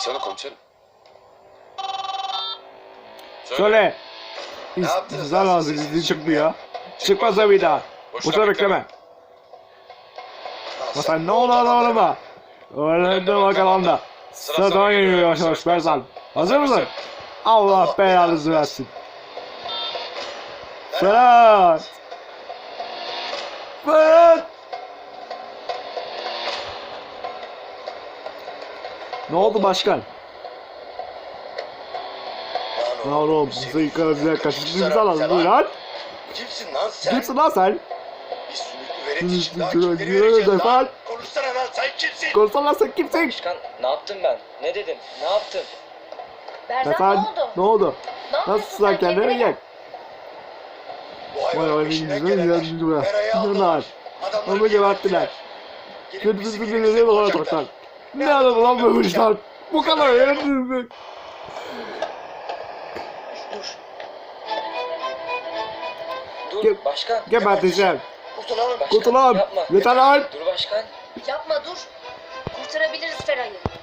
Açsana komiserim. Söyle. Yaptınız İstizar lan lazım siz? izni çıkmıyor. Çıkmaz da bir daha. Boşuna bekleme. Ama sen ne olur oğluma? Öyle de bakalım da. Sıra sana geliyor yavaş yavaş Berzan. Hazır mısın? Allah belanızı versin. Ferhat! Ferhat! Ne oldu başkan? Ne oldu oğlum? Bize yukarı kaçırdığımızı alalım lan. Kimsin lan sen? Kimsin lan sen? Bir sümüklü velet için daha kimleri vereceğiz lan? Konuşsana lan sen kimsin? Konuşsana lan sen kimsin? Başkan ne yaptım ben? Ne dedim? Ne yaptım? Berzan ne oldu? Ne oldu? Nasılsın sen kendine gel. Bu Vay vay yüzüne gelenler. Bunlar. aldılar. Adamları Onu geberttiler. Kötü bizi bir var bulacaklar. toktan. Ne adam lan bu işler? Bu kadar yerimli. Dur. Dur Ge- başkan. Geberteceğim. Kurtulalım. Başkan, Kurtulalım. Yapma. Yeter lan. Dur başkan. Yapma dur. Kurtarabiliriz Feray'ı.